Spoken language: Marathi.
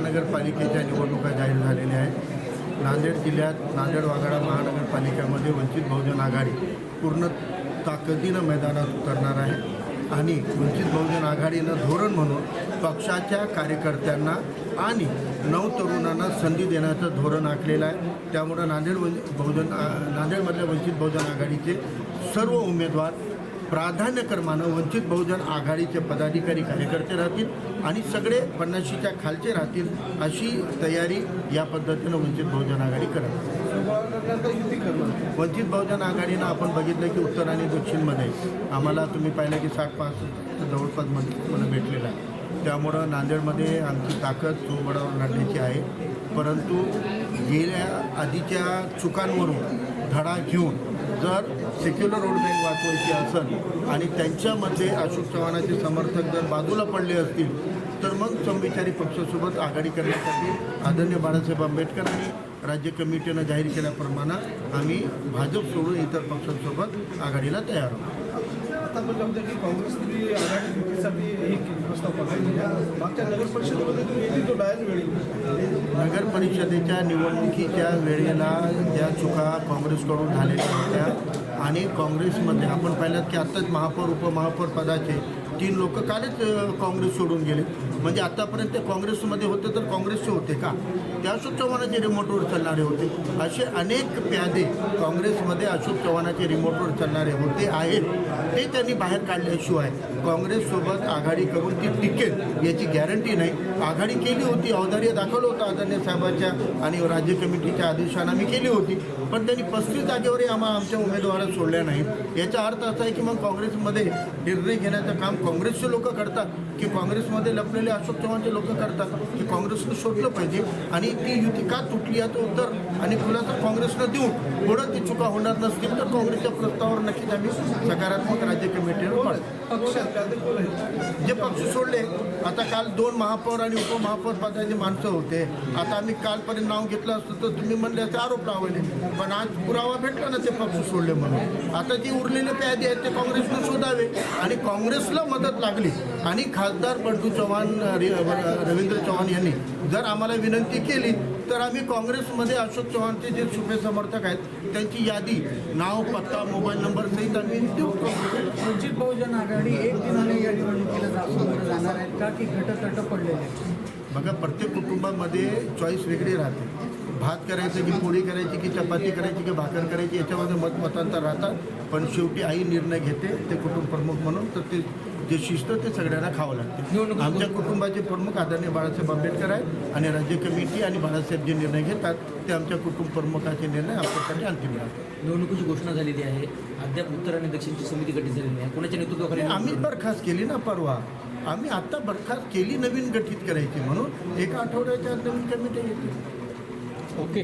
महानगरपालिकेच्या निवडणुका जाहीर झालेल्या आहेत. नांदेड जिल्ह्यात नांदेड वाघाडा महानगरपालिकेमध्ये वंचित बहुजन आघाडी पूर्ण ताकदीनं मैदानात उतरणार आहे आणि वंचित बहुजन आघाडीनं धोरण म्हणून पक्षाच्या कार्यकर्त्यांना आणि नवतरुणांना संधी देण्याचं धोरण आखलेलं आहे. त्यामुळं नांदेड वंच बहुजन नांदेडमधल्या वंचित बहुजन आघाडीचे सर्व उमेदवार प्राधान्यक्रमानं वंचित बहुजन आघाडीचे पदाधिकारी कार्यकर्ते राहतील आणि सगळे पन्नाशीच्या खालचे राहतील अशी तयारी या पद्धतीनं वंचित बहुजन आघाडी करत वंचित बहुजन आघाडीनं आपण बघितलं की उत्तर आणि दक्षिणमध्ये आम्हाला तुम्ही पाहिलं की साठ पाच जवळपास मत भेटलेला आहे. त्यामुळं नांदेडमध्ये आमची ताकद चोबडावर लढण्याची आहे. परंतु गेल्या आधीच्या चुकांवरून धडा घेऊन जर सेक्युलर रोड बँक वाचवायची असेल आणि त्यांच्यामध्ये अशोक चव्हाणाचे समर्थक जर बाजूला पडले असतील तर मग समविचारी पक्षासोबत आघाडी करण्यासाठी आदरणीय बाळासाहेब आंबेडकर आणि राज्य कमिटीनं जाहीर केल्याप्रमाणे आम्ही भाजप सोडून इतर पक्षांसोबत आघाडीला तयार आहोत. आता पण होतं की काँग्रेसने प्रस्ताव पाठवला मागच्या नगर परिषदेमध्ये तो वेळी. नगर परिषदेच्या निवडणुकीच्या वेळेला ज्या चुका काँग्रेसकडून झालेल्या होत्या आणि काँग्रेसमध्ये आपण पाहिलं की आत्ताच महापौर उपमहापौर पदाचे तीन लोक कालच काँग्रेस सोडून गेले. म्हणजे आतापर्यंत ते काँग्रेसमध्ये होते तर काँग्रेसचे होते का? त्या अशोक चव्हाणाचे रिमोटवर चालणारे होते. असे अनेक प्यादे काँग्रेसमध्ये अशोक चव्हाणाचे रिमोटवर चालणारे होते आहेत. ते त्यांनी बाहेर काढल्याशिवाय काँग्रेससोबत आघाडी करून ती टिकेल याची गॅरंटी नाही. आघाडी केली होती औदार्य दाखवलं होतं आदरणीय साहेबाच्या आणि राज्य कमिटीच्या आदेशानं आम्ही केली होती. पण त्यांनी पस्तीस जागेवरही आम्हा आमच्या उमेदवारात सोडल्या नाही याचा अर्थ असा आहे की मग काँग्रेसमध्ये निर्णय घेण्याचं काम काँग्रेसचे लोक करतात की काँग्रेसमध्ये लपलेले अशोक चव्हाणचे लोक करतात की काँग्रेसनं शोधलं पाहिजे आणि ती युती का तुटली याचं उत्तर आणि खुलासा काँग्रेसनं देऊन पुढं ती चुका होणार नसतील तर काँग्रेसच्या प्रस्तावावर नक्कीच आम्ही सकारात्मक राज्य कमिटीवर पाडू पक्षात त्यात कोण आहे जे पक्ष सोडले आता काल दोन महापौर आणि उपमहापौर पदाचे माणसं होते. आता आम्ही कालपर्यंत नाव घेतलं असतं तर तुम्ही म्हणले असे आरोप लावले. पण आज पुरावा भेटला ना ते पक्ष सोडले म्हणून. आता जी उरलेले प्यादे आहेत ते काँग्रेसनं शोधावे आणि काँग्रेसला मदत लागली. आणि खासदार बंडू चव्हाण रवींद्र चव्हाण यांनी जर आम्हाला विनंती केली तर आम्ही काँग्रेसमध्ये अशोक चव्हाणचे जे छुपे समर्थक आहेत त्यांची यादी नाव पत्ता मोबाईल नंबर सहित आम्ही देऊ. वंचित बहुजन आघाडी एक दिनाने या निवडणुकीला जाणार आहेत का की गटतट पडलेले बघा प्रत्येक कुटुंबामध्ये चॉईस वेगळी राहते. भात करायचं की पोळी करायची की चपाती करायची की भाकर करायची याच्यामध्ये मतमतांतर राहतात. पण शेवटी आई निर्णय घेते ते कुटुंब प्रमुख म्हणून तर ते जे शिस्त ते सगळ्यांना खावं लागते. आमच्या कुटुंबाचे प्रमुख आदरणीय बाळासाहेब आंबेडकर आहेत आणि राज्य कमिटी आणि बाळासाहेब जे निर्णय घेतात ते आमच्या कुटुंब प्रमुखाचे निर्णय आमच्यासाठी अंतिम राहतात. निवडणुकीची घोषणा झालेली आहे. अद्याप उत्तर आणि दक्षिणची समिती गठीत झालेली नाही. कोणाच्या नेतृत्वाखाली आम्ही बरखास्त केली ना परवा. आम्ही आत्ता बरखास्त केली नवीन गठीत करायची म्हणून. एका आठवड्याच्या नवीन कमिटी येते. ओके.